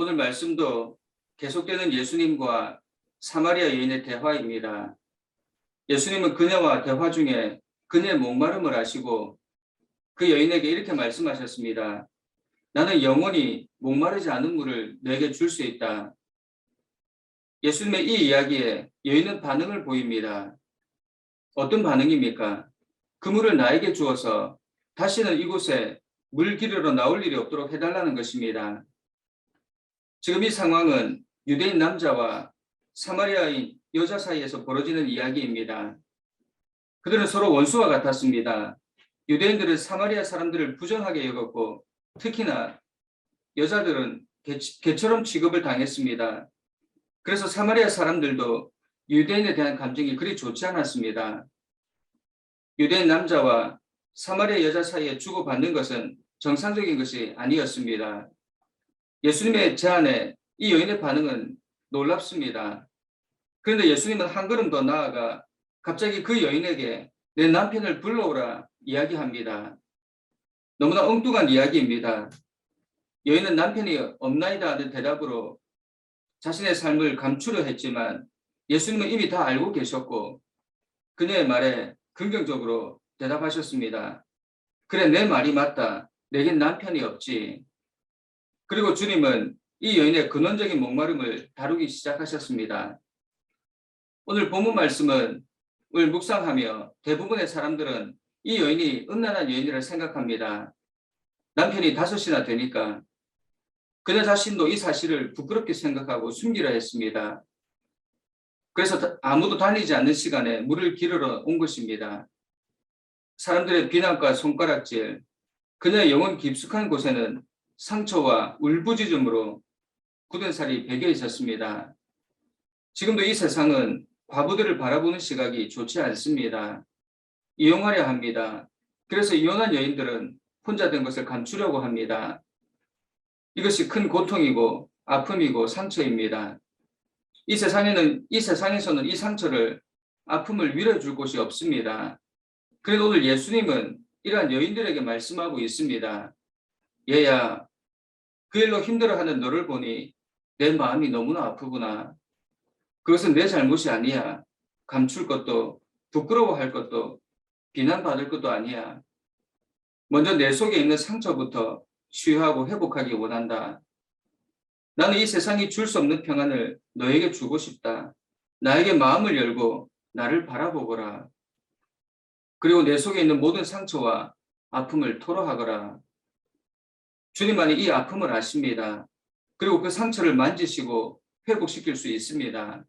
오늘 말씀도 계속되는 예수님과 사마리아 여인의 대화입니다. 예수님은 그녀와 대화 중에 그녀의 목마름을 아시고 그 여인에게 이렇게 말씀하셨습니다. 나는 영원히 목마르지 않은 물을 너에게 줄 수 있다. 예수님의 이 이야기에 여인은 반응을 보입니다. 어떤 반응입니까? 그 물을 나에게 주어서 다시는 이곳에 물 기르러 나올 일이 없도록 해달라는 것입니다. 지금 이 상황은 유대인 남자와 사마리아인 여자 사이에서 벌어지는 이야기입니다. 그들은 서로 원수와 같았습니다. 유대인들은 사마리아 사람들을 부정하게 여겼고 특히나 여자들은 개, 개처럼 취급을 당했습니다. 그래서 사마리아 사람들도 유대인에 대한 감정이 그리 좋지 않았습니다. 유대인 남자와 사마리아 여자 사이에 주고받는 것은 정상적인 것이 아니었습니다. 예수님의 제안에 이 여인의 반응은 놀랍습니다. 그런데 예수님은 한 걸음 더 나아가 갑자기 그 여인에게 내 남편을 불러오라 이야기합니다. 너무나 엉뚱한 이야기입니다. 여인은 남편이 없나이다 하는 대답으로 자신의 삶을 감추려 했지만 예수님은 이미 다 알고 계셨고 그녀의 말에 긍정적으로 대답하셨습니다. 그래 내 말이 맞다. 내겐 남편이 없지. 그리고 주님은 이 여인의 근원적인 목마름을 다루기 시작하셨습니다. 오늘 본문 말씀은 을 묵상하며 대부분의 사람들은 이 여인이 음란한 여인이라 생각합니다. 남편이 다섯이나 되니까 그녀 자신도 이 사실을 부끄럽게 생각하고 숨기려 했습니다. 그래서 아무도 다니지 않는 시간에 물을 기르러 온 것입니다. 사람들의 비난과 손가락질, 그녀의 영혼 깊숙한 곳에는 상처와 울부짖음으로 굳은 살이 배겨 있었습니다. 지금도 이 세상은 과부들을 바라보는 시각이 좋지 않습니다. 이용하려 합니다. 그래서 이혼한 여인들은 혼자 된 것을 감추려고 합니다. 이것이 큰 고통이고 아픔이고 상처입니다. 이 세상에는 이 세상에서는 이 상처를 아픔을 위로해 줄 곳이 없습니다. 그래도 오늘 예수님은 이러한 여인들에게 말씀하고 있습니다. 얘야, 그 일로 힘들어하는 너를 보니 내 마음이 너무나 아프구나. 그것은 내 잘못이 아니야. 감출 것도 부끄러워할 것도 비난받을 것도 아니야. 먼저 내 속에 있는 상처부터 치유하고 회복하기 원한다. 나는 이 세상이 줄 수 없는 평안을 너에게 주고 싶다. 나에게 마음을 열고 나를 바라보거라. 그리고 내 속에 있는 모든 상처와 아픔을 토로하거라. 주님만이 이 아픔을 아십니다. 그리고 그 상처를 만지시고 회복시킬 수 있습니다.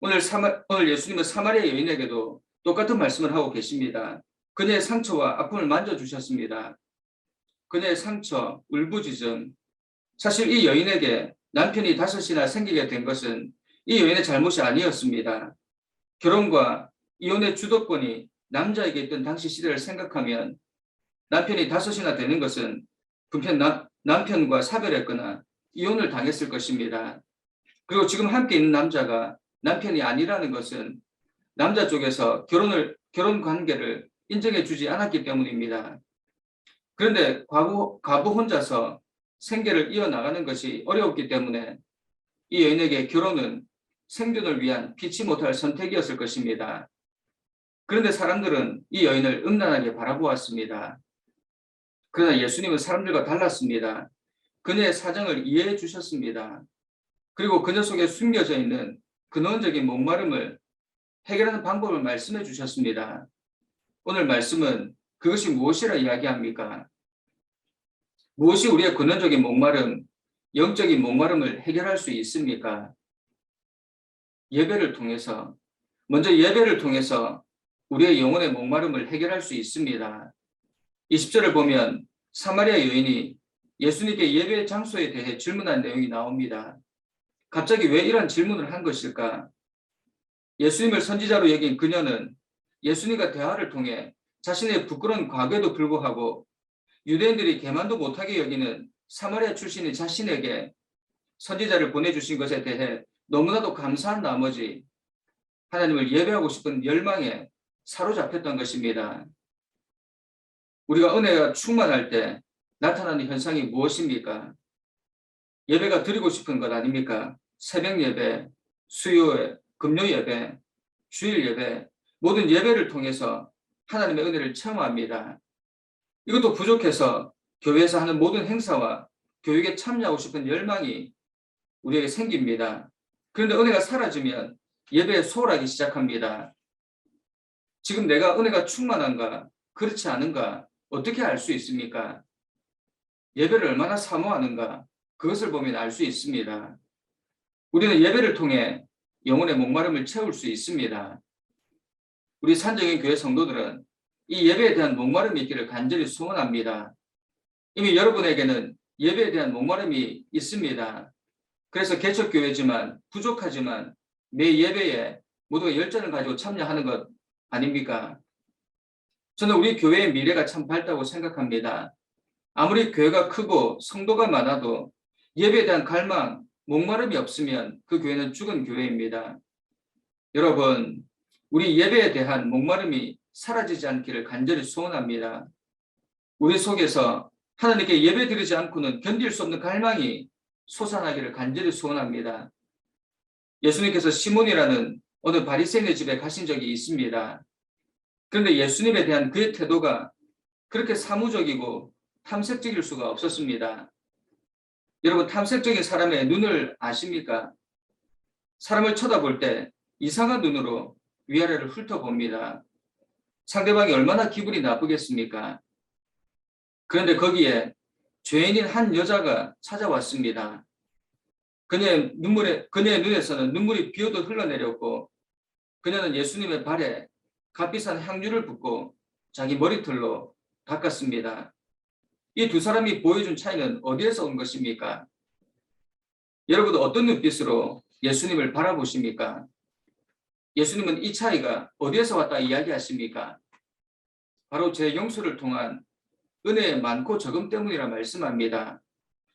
오늘, 사마, 오늘 예수님은 사마리아 여인에게도 똑같은 말씀을 하고 계십니다. 그녀의 상처와 아픔을 만져주셨습니다. 그녀의 상처, 울부짖음. 사실 이 여인에게 남편이 다섯이나 생기게 된 것은 이 여인의 잘못이 아니었습니다. 결혼과 이혼의 주도권이 남자에게 있던 당시 시대를 생각하면 남편이 다섯이나 되는 것은 분편 남, 남편과 사별했거나 이혼을 당했을 것입니다. 그리고 지금 함께 있는 남자가 남편이 아니라는 것은 남자 쪽에서 결혼을 결혼 관계를 인정해 주지 않았기 때문입니다. 그런데 과부, 과부 혼자서 생계를 이어나가는 것이 어려웠기 때문에 이 여인에게 결혼은 생존을 위한 피치 못할 선택이었을 것입니다. 그런데 사람들은 이 여인을 음란하게 바라보았습니다. 그러나 예수님은 사람들과 달랐습니다. 그녀의 사정을 이해해 주셨습니다. 그리고 그녀 속에 숨겨져 있는 근원적인 목마름을 해결하는 방법을 말씀해 주셨습니다. 오늘 말씀은 그것이 무엇이라 이야기합니까? 무엇이 우리의 근원적인 목마름, 영적인 목마름을 해결할 수 있습니까? 예배를 통해서, 먼저 예배를 통해서 우리의 영혼의 목마름을 해결할 수 있습니다. 20절을 보면 사마리아 여인이 예수님께 예배 장소에 대해 질문한 내용이 나옵니다. 갑자기 왜 이런 질문을 한 것일까? 예수님을 선지자로 여긴 그녀는 예수님과 대화를 통해 자신의 부끄러운 과거에도 불구하고 유대인들이 개만도 못하게 여기는 사마리아 출신의 자신에게 선지자를 보내주신 것에 대해 너무나도 감사한 나머지 하나님을 예배하고 싶은 열망에 사로잡혔던 것입니다. 우리가 은혜가 충만할 때 나타나는 현상이 무엇입니까? 예배가 드리고 싶은 것 아닙니까? 새벽 예배, 수요 금요 예배, 주일 예배, 모든 예배를 통해서 하나님의 은혜를 체험합니다. 이것도 부족해서 교회에서 하는 모든 행사와 교육에 참여하고 싶은 열망이 우리에게 생깁니다. 그런데 은혜가 사라지면 예배에 소홀하기 시작합니다. 지금 내가 은혜가 충만한가, 그렇지 않은가, 어떻게 알 수 있습니까? 예배를 얼마나 사모하는가, 그것을 보면 알 수 있습니다. 우리는 예배를 통해 영혼의 목마름을 채울 수 있습니다. 우리 산적인 교회 성도들은 이 예배에 대한 목마름이 있기를 간절히 소원합니다. 이미 여러분에게는 예배에 대한 목마름이 있습니다. 그래서 개척교회지만 부족하지만 매 예배에 모두가 열정을 가지고 참여하는 것 아닙니까? 저는 우리 교회의 미래가 참 밝다고 생각합니다. 아무리 교회가 크고 성도가 많아도 예배에 대한 갈망, 목마름이 없으면 그 교회는 죽은 교회입니다. 여러분, 우리 예배에 대한 목마름이 사라지지 않기를 간절히 소원합니다. 우리 속에서 하나님께 예배 드리지 않고는 견딜 수 없는 갈망이 솟아나기를 간절히 소원합니다. 예수님께서 시몬이라는 어느 바리새인의 집에 가신 적이 있습니다. 그런데 예수님에 대한 그의 태도가 그렇게 사무적이고 탐색적일 수가 없었습니다. 여러분 탐색적인 사람의 눈을 아십니까? 사람을 쳐다볼 때 이상한 눈으로 위아래를 훑어봅니다. 상대방이 얼마나 기분이 나쁘겠습니까? 그런데 거기에 죄인인 한 여자가 찾아왔습니다. 그녀의 눈물에 그녀의 눈에서는 눈물이 비오듯 흘러내렸고 그녀는 예수님의 발에 값비싼 향유를 붓고 자기 머리털로 닦았습니다. 이 두 사람이 보여준 차이는 어디에서 온 것입니까? 여러분도 어떤 눈빛으로 예수님을 바라보십니까? 예수님은 이 차이가 어디에서 왔다 이야기하십니까? 바로 제 용서를 통한 은혜의 많고 적음 때문이라 말씀합니다.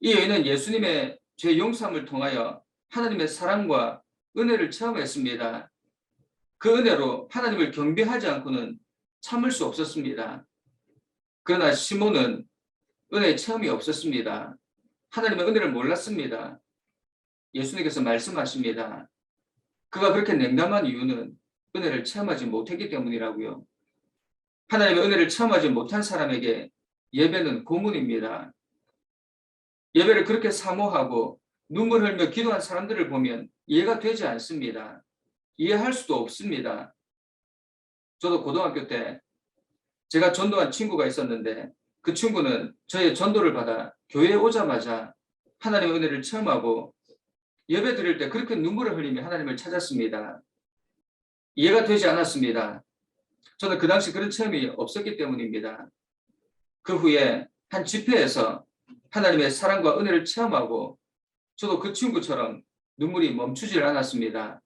이 여인은 예수님의 죄 용서함을 통하여 하나님의 사랑과 은혜를 체험했습니다. 그 은혜로 하나님을 경배하지 않고는 참을 수 없었습니다. 그러나 시몬은 은혜의 체험이 없었습니다. 하나님의 은혜를 몰랐습니다. 예수님께서 말씀하십니다. 그가 그렇게 냉담한 이유는 은혜를 체험하지 못했기 때문이라고요. 하나님의 은혜를 체험하지 못한 사람에게 예배는 고문입니다. 예배를 그렇게 사모하고 눈물 흘며 기도한 사람들을 보면 이해가 되지 않습니다. 이해할 수도 없습니다. 저도 고등학교 때 제가 전도한 친구가 있었는데 그 친구는 저의 전도를 받아 교회에 오자마자 하나님의 은혜를 체험하고 예배 드릴 때 그렇게 눈물을 흘리며 하나님을 찾았습니다. 이해가 되지 않았습니다. 저는 그 당시 그런 체험이 없었기 때문입니다. 그 후에 한 집회에서 하나님의 사랑과 은혜를 체험하고 저도 그 친구처럼 눈물이 멈추질 않았습니다.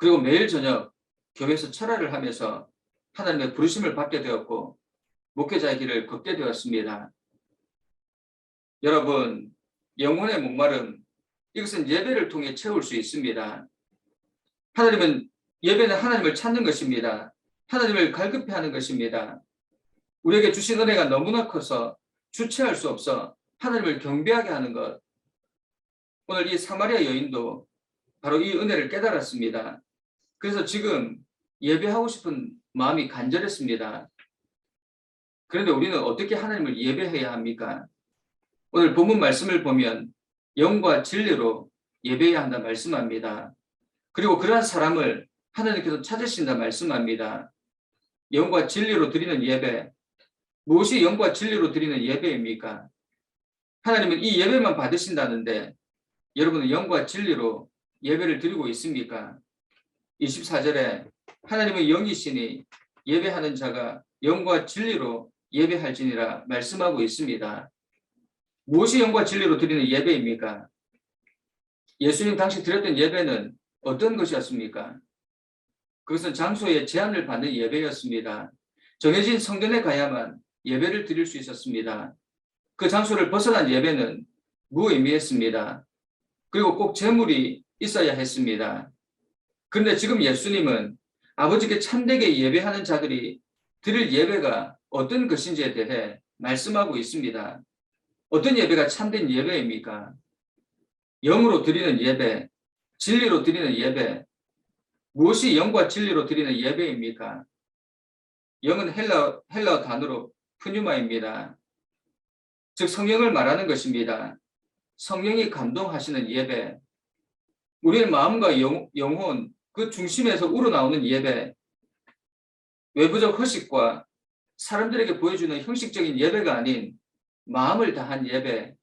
그리고 매일 저녁 교회에서 철화를 하면서 하나님의 부르심을 받게 되었고 목회자의 길을 걷게 되었습니다. 여러분, 영혼의 목마름, 이것은 예배를 통해 채울 수 있습니다. 하나님은 예배는 하나님을 찾는 것입니다. 하나님을 갈급해 하는 것입니다. 우리에게 주신 은혜가 너무나 커서 주체할 수 없어 하나님을 경배하게 하는 것. 오늘 이 사마리아 여인도 바로 이 은혜를 깨달았습니다. 그래서 지금 예배하고 싶은 마음이 간절했습니다. 그런데 우리는 어떻게 하나님을 예배해야 합니까? 오늘 본문 말씀을 보면 영과 진리로 예배해야 한다 말씀합니다. 그리고 그러한 사람을 하나님께서 찾으신다 말씀합니다. 영과 진리로 드리는 예배. 무엇이 영과 진리로 드리는 예배입니까? 하나님은 이 예배만 받으신다는데 여러분은 영과 진리로 예배를 드리고 있습니까? 24절에 하나님의 영이시니 예배하는 자가 영과 진리로 예배할지니라 말씀하고 있습니다. 무엇이 영과 진리로 드리는 예배입니까? 예수님 당시 드렸던 예배는 어떤 것이었습니까? 그것은 장소에 제한을 받는 예배였습니다. 정해진 성전에 가야만 예배를 드릴 수 있었습니다. 그 장소를 벗어난 예배는 무의미했습니다. 그리고 꼭 재물이 있어야 했습니다. 그런데 지금 예수님은 아버지께 참되게 예배하는 자들이 드릴 예배가 어떤 것인지에 대해 말씀하고 있습니다. 어떤 예배가 참된 예배입니까? 영으로 드리는 예배, 진리로 드리는 예배, 무엇이 영과 진리로 드리는 예배입니까? 영은 헬라, 헬라 단어로 푸뉴마입니다. 즉 성령을 말하는 것입니다. 성령이 감동하시는 예배, 우리의 마음과 영, 영혼 그 중심에서 우러나오는 예배, 외부적 허식과 사람들에게 보여주는 형식적인 예배가 아닌 마음을 다한 예배,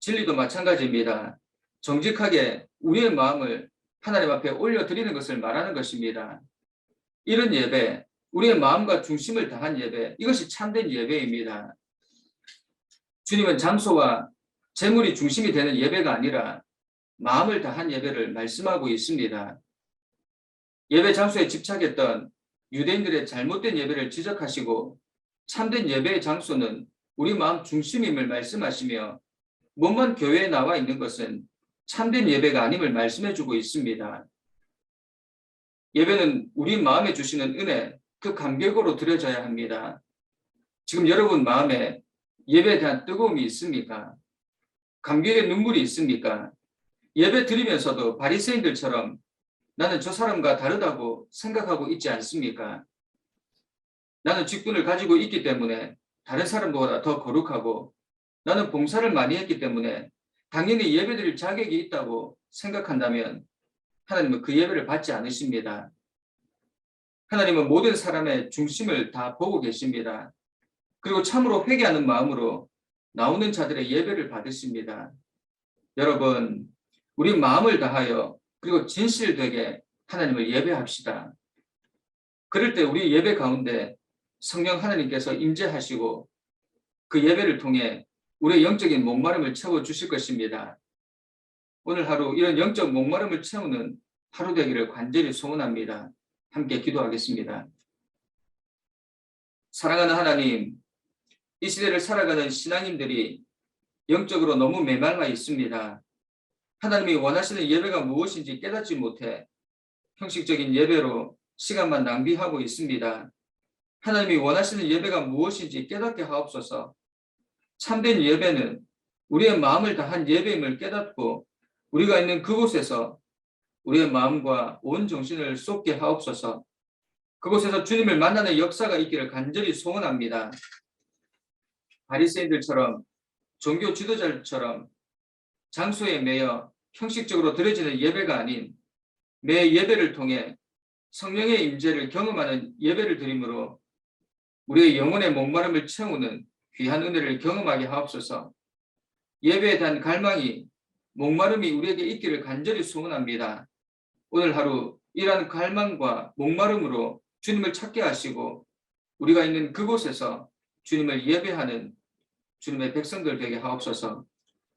진리도 마찬가지입니다. 정직하게 우리의 마음을 하나님 앞에 올려드리는 것을 말하는 것입니다. 이런 예배, 우리의 마음과 중심을 다한 예배, 이것이 참된 예배입니다. 주님은 장소와 재물이 중심이 되는 예배가 아니라 마음을 다한 예배를 말씀하고 있습니다. 예배 장소에 집착했던 유대인들의 잘못된 예배를 지적하시고 참된 예배의 장소는 우리 마음 중심임을 말씀하시며 몸만 교회에 나와 있는 것은 참된 예배가 아님을 말씀해 주고 있습니다. 예배는 우리 마음에 주시는 은혜, 그 감격으로 드려져야 합니다. 지금 여러분 마음에 예배에 대한 뜨거움이 있습니까? 감격의 눈물이 있습니까? 예배 드리면서도 바리새인들처럼 나는 저 사람과 다르다고 생각하고 있지 않습니까? 나는 직분을 가지고 있기 때문에 다른 사람보다 더 거룩하고 나는 봉사를 많이 했기 때문에 당연히 예배드릴 자격이 있다고 생각한다면 하나님은 그 예배를 받지 않으십니다. 하나님은 모든 사람의 중심을 다 보고 계십니다. 그리고 참으로 회개하는 마음으로 나오는 자들의 예배를 받으십니다. 여러분, 우리 마음을 다하여 그리고 진실되게 하나님을 예배합시다. 그럴 때 우리 예배 가운데 성령 하나님께서 임재하시고 그 예배를 통해 우리의 영적인 목마름을 채워 주실 것입니다. 오늘 하루 이런 영적 목마름을 채우는 하루 되기를 간절히 소원합니다. 함께 기도하겠습니다. 사랑하는 하나님, 이 시대를 살아가는 신앙인들이 영적으로 너무 메말라 있습니다. 하나님이 원하시는 예배가 무엇인지 깨닫지 못해 형식적인 예배로 시간만 낭비하고 있습니다. 하나님이 원하시는 예배가 무엇인지 깨닫게 하옵소서. 참된 예배는 우리의 마음을 다한 예배임을 깨닫고 우리가 있는 그곳에서 우리의 마음과 온 정신을 쏟게 하옵소서. 그곳에서 주님을 만나는 역사가 있기를 간절히 소원합니다. 바리새인들처럼 종교 지도자들처럼 장소에 매여 형식적으로 드려지는 예배가 아닌 매 예배를 통해 성령의 임재를 경험하는 예배를 드림으로 우리의 영혼의 목마름을 채우는 귀한 은혜를 경험하게 하옵소서. 예배에 대한 갈망이 목마름이 우리에게 있기를 간절히 소원합니다. 오늘 하루 이러한 갈망과 목마름으로 주님을 찾게 하시고 우리가 있는 그곳에서 주님을 예배하는 주님의 백성들 되게 하옵소서.